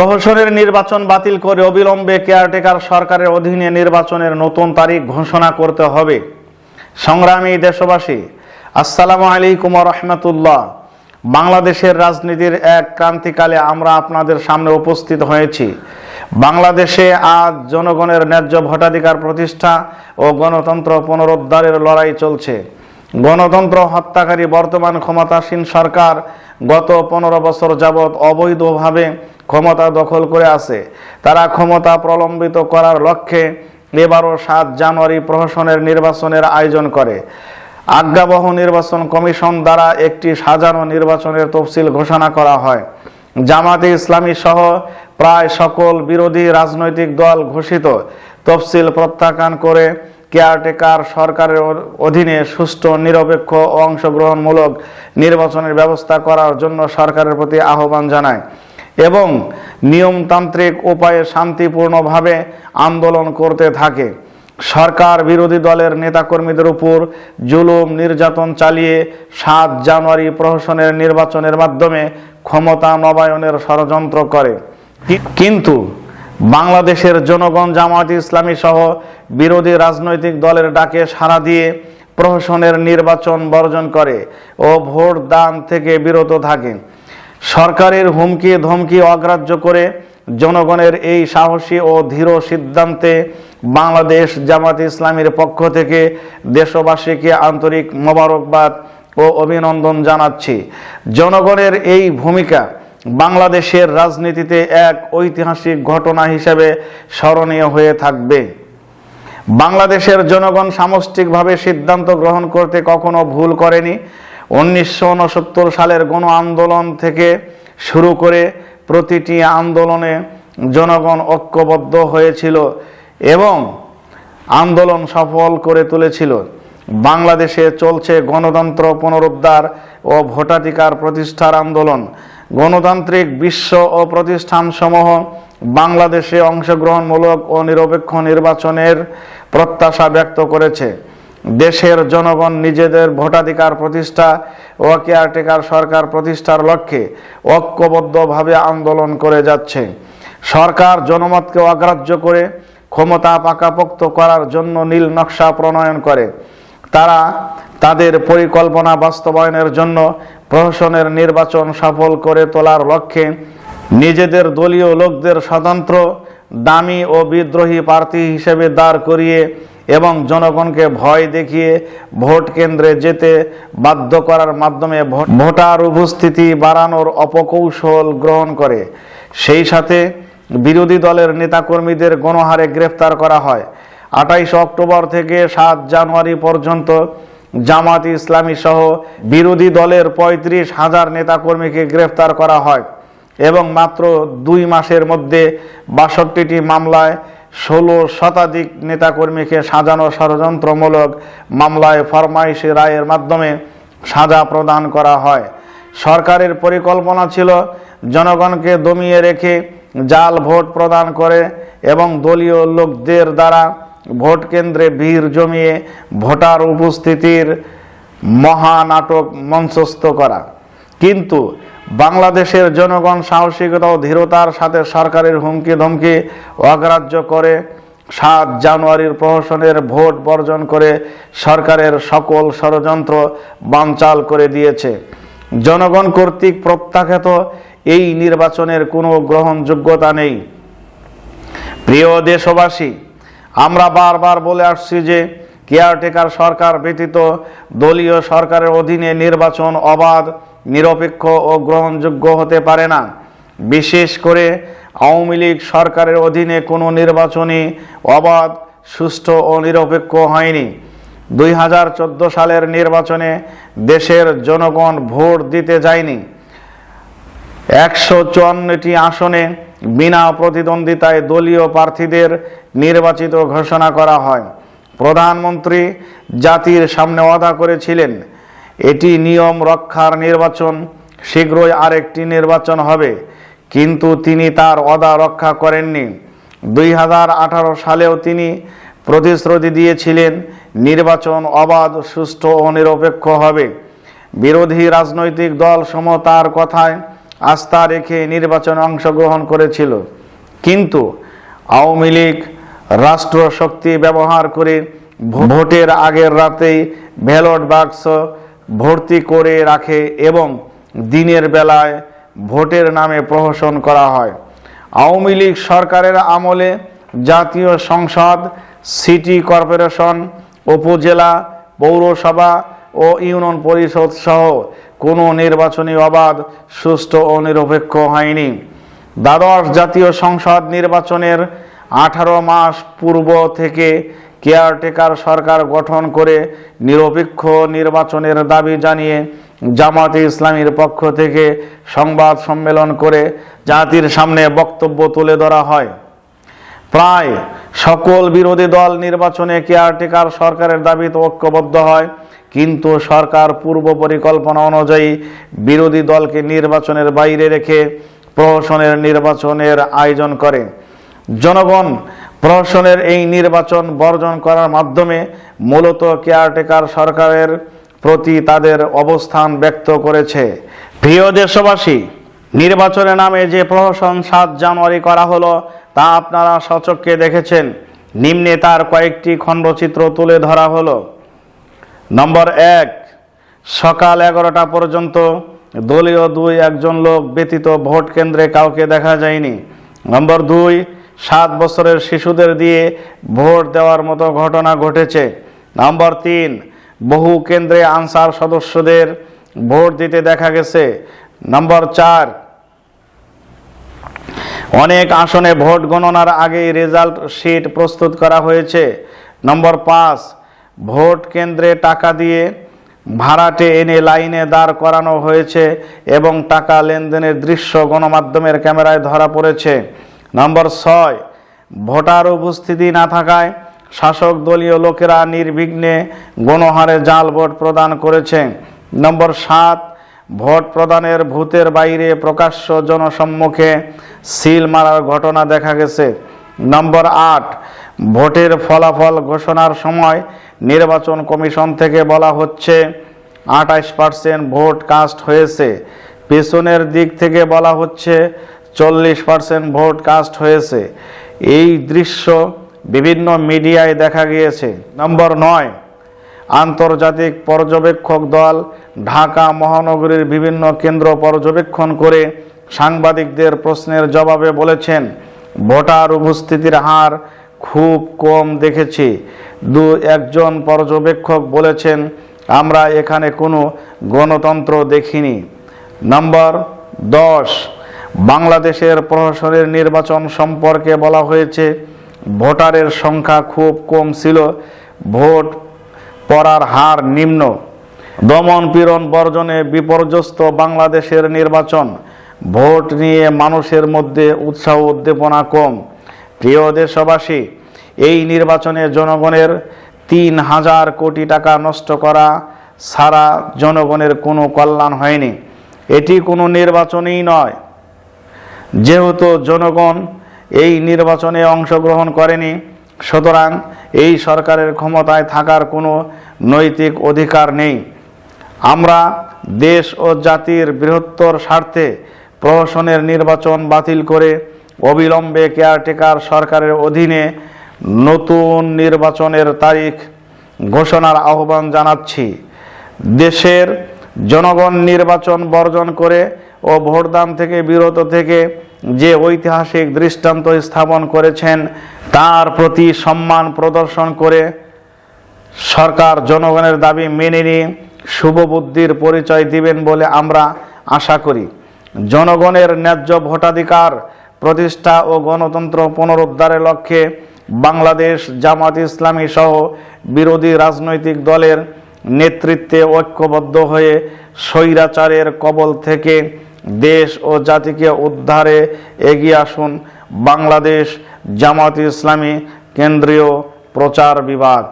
প্রহসনের নির্বাচন বাতিল করে অবিলম্বে কেয়ারটেকার সরকারের অধীনে নির্বাচনের নতুন তারিখ ঘোষণা করতে হবে। সংগ্রামী দেশবাসী, আসসালামু আলাইকুম রহমতুল্লাহ। বাংলাদেশের রাজনীতির এক ক্রান্তিকালে আমরা আপনাদের সামনে উপস্থিত হয়েছি। বাংলাদেশে আজ জনগণের ন্যায্য ভোটাধিকার প্রতিষ্ঠা ও গণতন্ত্র পুনরুদ্ধারের লড়াই চলছে। গণতন্ত্র হত্যাকারী বর্তমান ক্ষমতাসীন সরকার গত পনেরো বছর যাবৎ অবৈধভাবে ক্ষমতা দখল করে আছে। তারা ক্ষমতা প্রলম্বিত করার লক্ষ্যে এবারও সাত জানুয়ারি প্রহসনের নির্বাচনের আয়োজন করে। আজ্ঞাবহ নির্বাচন কমিশন দ্বারা একটি সাজানো নির্বাচনের তফসিল ঘোষণা করা হয়। জামাতে ইসলামী সহ প্রায় সকল বিরোধী রাজনৈতিক দল ঘোষিত। তফসিল প্রত্যাখ্যান করে কেয়ারটেকার সরকারের অধীনে সুষ্ঠু, নিরপেক্ষ অংশগ্রহণমূলক নির্বাচনের ব্যবস্থা করার জন্য সরকারের প্রতি আহ্বান জানায়। এবং নিয়মতান্ত্রিক উপায়ে শান্তিপূর্ণভাবে আন্দোলন করতে থাকে। সরকার বিরোধী দলের নেতাকর্মীদের উপর জুলুম নির্যাতন চালিয়ে সাত জানুয়ারি প্রহসনের নির্বাচনের মাধ্যমে ক্ষমতা নবায়নের ষড়যন্ত্র করে। কিন্তু বাংলাদেশের জনগণ জামায়াত ইসলামী সহ বিরোধী রাজনৈতিক দলের ডাকে সাড়া দিয়ে প্রহসনের নির্বাচন বর্জন করে ও ভোট দান থেকে বিরত থাকে। সরকারের হুমকি ধমকি অগ্রাহ্য করে জনগণের এই সাহসী ও ধীর সিদ্ধান্তে বাংলাদেশ জামাত ইসলামীর পক্ষ থেকে দেশবাসীকে আন্তরিক মোবারকবাদ ও অভিনন্দন জানাচ্ছি। জনগণের এই ভূমিকা বাংলাদেশের রাজনীতিতে এক ঐতিহাসিক ঘটনা হিসেবে স্মরণীয় হয়ে থাকবে। বাংলাদেশের জনগণ সামষ্টিকভাবে সিদ্ধান্ত গ্রহণ করতে কখনো ভুল করেনি। উনিশশো উনসত্তর সালের গণ আন্দোলন থেকে শুরু করে প্রতিটি আন্দোলনে জনগণ ঐক্যবদ্ধ হয়েছিল এবং আন্দোলন সফল করে তুলেছিল। বাংলাদেশে চলছে গণতন্ত্র পুনরুদ্ধার ও ভোটাধিকার প্রতিষ্ঠার আন্দোলন। গণতান্ত্রিক বিশ্ব ও প্রতিষ্ঠানসমূহ বাংলাদেশে অংশগ্রহণমূলক ও নিরপেক্ষ নির্বাচনের প্রত্যাশা ব্যক্ত করেছে। দেশের জনগণ নিজেদের ভোটাধিকার প্রতিষ্ঠা ও কেয়ারটেকার সরকার প্রতিষ্ঠার লক্ষ্যে ঐক্যবদ্ধভাবে আন্দোলন করে যাচ্ছে। সরকার জনমতকে অগ্রাহ্য করে ক্ষমতা পাকাপোক্ত করার জন্য নীল নকশা প্রণয়ন করে। তারা তাদের পরিকল্পনা বাস্তবায়নের জন্য প্রশাসনের নির্বাচন সফল করে তোলার লক্ষ্যে নিজেদের দলীয় লোকদের স্বতন্ত্র, দামি ও বিদ্রোহী প্রার্থী হিসেবে দাঁড় করিয়ে এবং জনগণকে ভয় দেখিয়ে ভোট কেন্দ্রে যেতে বাধ্য করার মাধ্যমে ভোট- ভোটার উপস্থিতি বাড়ানোর অপকৌশল গ্রহণ করে। সেই সাথে বিরোধী দলের নেতাকর্মীদের গণহারে গ্রেফতার করা হয়। আঠাইশ অক্টোবর থেকে সাত জানুয়ারি পর্যন্ত জামাত ইসলামী সহ বিরোধী দলের পঁয়ত্রিশ হাজার নেতাকর্মীকে গ্রেফতার করা হয় এবং মাত্র দুই মাসের মধ্যে বাষট্টিটি মামলায় ষোলো শতাধিক নেতাকর্মীকে সাজানো ষড়যন্ত্রমূলক মামলায় ফরমাইশি রায়ের মাধ্যমে সাজা প্রদান করা হয়। সরকারের পরিকল্পনা ছিল জনগণকে দমিয়ে রেখে জাল ভোট প্রদান করে এবং দলীয় লোকদের দ্বারা ভোট কেন্দ্রে ভিড় জমিয়ে ভোটার উপস্থিতির মহানাটক মঞ্চস্থ করা। কিন্তু বাংলাদেশের জনগণ সাহসিকতা ও ধীরতার সাথে সরকারের হুমকি ধমকি অগ্রাহ্য করে সাত জানুয়ারির প্রহসনের ভোট বর্জন করে সরকারের সকল ষড়যন্ত্র বানচাল করে দিয়েছে। জনগণ কর্তৃক প্রত্যাখ্যাত এই নির্বাচনের কোনো গ্রহণযোগ্যতা নেই। প্রিয় দেশবাসী, আমরা বারবার বলে আসছি যে কেয়ারটেকার সরকার ব্যতীত দলীয় সরকারের অধীনে নির্বাচন অবাধ নিরপেক্ষ ও গ্রহণযোগ্য হতে পারে না। বিশেষ করে আওয়ামী লীগ সরকারের অধীনে কোনো নির্বাচনই অবাধ, সুষ্ঠু ও নিরপেক্ষ হয়নি। দুই হাজার চোদ্দ সালের নির্বাচনে দেশের জনগণ ভোট দিতে যায়নি। একশো চুয়ান্নটি আসনে বিনা প্রতিদ্বন্দ্বিতায় দলীয় প্রার্থীদের নির্বাচিত ঘোষণা করা হয়। প্রধানমন্ত্রী জাতির সামনে ওয়াদা করেছিলেন এটি নিয়ম রক্ষার নির্বাচন। শীঘ্রই আরেকটি নির্বাচন হবে। কিন্তু তিনি তার অদা রক্ষা করেননি। দুই হাজার আঠারো সালেও তিনি প্রতিশ্রুতি দিয়েছিলেন, নির্বাচন অবাধ, সুষ্ঠু ও নিরপেক্ষ হবে। বিরোধী রাজনৈতিক দল সম তার কথায় আস্থা রেখে নির্বাচনে অংশগ্রহণ করেছিল। কিন্তু আওয়ামী লীগ রাষ্ট্র শক্তি ব্যবহার করে ভোটের আগের রাতেই ব্যালট বাক্স ভর্তি করে রাখে এবং দিনের বেলায় ভোটের নামে প্রহসন করা হয়। আওয়ামী লীগ সরকারের আমলে জাতীয় সংসদ, সিটি কর্পোরেশন, উপজেলা, পৌরসভা ও ইউনিয়ন পরিষদ সহ কোনো নির্বাচনী অবাধ, সুষ্ঠু ও নিরপেক্ষ হয়নি। দ্বাদশ জাতীয় সংসদ নির্বাচনের আঠারো মাস পূর্ব থেকে কেয়ারটেকার সরকার গঠন করে নিরপেক্ষ নির্বাচনের দাবি জানিয়ে জামাতে ইসলামীর পক্ষ থেকে সংবাদ সম্মেলন করে জাতির সামনে বক্তব্য তুলে ধরা হয়। প্রায় সকল বিরোধী দল নির্বাচনে কেয়ারটেকার সরকারের দাবিতে ঐক্যবদ্ধ হয়, কিন্তু সরকার পূর্ব পরিকল্পনা অনুযায়ী বিরোধী দলকে নির্বাচনের বাইরে রেখে প্রহসনের নির্বাচনের আয়োজন করে। জনগণ প্রহসনের এই নির্বাচন বর্জন করার মাধ্যমে মূলত কেয়ারটেকার সরকারের প্রতি তাদের অবস্থান ব্যক্ত করেছে। প্রিয় দেশবাসী, নির্বাচনের নামে যে প্রহসন সাত জানুয়ারি করা হলো, তা আপনারা সচক্ষে দেখেছেন। নিম্নে তার কয়েকটি খণ্ডচিত্র তুলে ধরা হলো। নম্বর এক, সকাল এগারোটা পর্যন্ত দলীয় দুই একজন লোক ব্যতীত ভোট কেন্দ্রে কাউকে দেখা যায়নি। নম্বর দুই সাত বছরের শিশুদের দিয়ে ভোট দেওয়ার মতো ঘটনা ঘটেছে। নম্বর তিন, বহু কেন্দ্রে আনসার সদস্যদের ভোট দিতে দেখা গেছে। নম্বর চার, অনেক আসনে ভোট গণনার আগেই রেজাল্ট শিট প্রস্তুত করা হয়েছে। নম্বর পাঁচ, ভোট কেন্দ্রে টাকা দিয়ে ভাড়াটে এনে লাইনে দাঁড় করানো হয়েছে এবং টাকা লেনদেনের দৃশ্য গণমাধ্যমের ক্যামেরায় ধরা পড়েছে। নম্বর ছয়, ভোটার উপস্থিতি না থাকায় শাসক দলীয় লোকেরা নির্বিঘ্নে গণহারে জাল ভোট প্রদান করেছে নম্বর সাত, ভোট প্রদানের ভূতের বাইরে প্রকাশ্য জনসম্মুখে সিল মারার ঘটনা দেখা গেছে। নম্বর আট, ভোটের ফলাফল ঘোষণার সময় নির্বাচন কমিশন থেকে বলা হচ্ছে আঠাশ পার্সেন্ট ভোট কাস্ট হয়েছে। পেছনের দিক থেকে বলা হচ্ছে চল্লিশ পার্সেন্ট ভোট কাস্ট হয়েছে। এই দৃশ্য বিভিন্ন মিডিয়ায় দেখা গিয়েছে। নম্বর নয়, আন্তর্জাতিক পর্যবেক্ষক দল ঢাকা মহানগরীর বিভিন্ন কেন্দ্র পর্যবেক্ষণ করে সাংবাদিকদের প্রশ্নের জবাবে বলেছেন, ভোটার উপস্থিতির হার খুব কম দেখেছি। দু একজন পর্যবেক্ষক বলেছেন, আমরা এখানে কোনো গণতন্ত্র দেখিনি। নম্বর দশ বাংলাদেশের প্রশাসনের নির্বাচন সম্পর্কে বলা হয়েছে, ভোটারের সংখ্যা খুব কম ছিল, ভোট পড়ার হার নিম্ন। দমন পীড়ন বর্জনে বিপর্যস্ত বাংলাদেশের নির্বাচন, ভোট নিয়ে মানুষের মধ্যে উৎসাহ উদ্দীপনা কম। প্রিয় দেশবাসী, এই নির্বাচনে জনগণের তিন হাজার কোটি টাকা নষ্ট করা সারা জনগণের কোনো কল্যাণ হয়নি। এটি কোনো নির্বাচনই নয়। যেহেতু জনগণ এই নির্বাচনে অংশগ্রহণ করেনি, সুতরাং এই সরকারের ক্ষমতায় থাকার কোনো নৈতিক অধিকার নেই। আমরা দেশ ও জাতির বৃহত্তর স্বার্থে প্রহসনের নির্বাচন বাতিল করে অবিলম্বে কেয়ারটেকার সরকারের অধীনে নতুন নির্বাচনের তারিখ ঘোষণার আহ্বান জানাচ্ছি। দেশের জনগণ নির্বাচন বর্জন করে ও ভোটদান থেকে, বিরত থেকে যে ঐতিহাসিক দৃষ্টান্ত স্থাপন করেছেন, তার প্রতি সম্মান প্রদর্শন করে সরকার জনগণের দাবি মেনে নিয়ে শুভবুদ্ধির পরিচয় দিবেন বলে আমরা আশা করি। জনগণের ন্যায্য ভোটাধিকার, প্রতিষ্ঠা ও গণতন্ত্র পুনরুদ্ধারের লক্ষ্যে বাংলাদেশ জামাত ইসলামী সহ বিরোধী রাজনৈতিক দলের নেতৃত্বে ঐক্যবদ্ধ হয়ে স্বৈরাচারের কবল থেকে দেশ ও জাতিকে উদ্ধারে এগিয়ে আসুন বাংলাদেশ জামাত ইসলামী কেন্দ্রীয় প্রচার বিভাগ।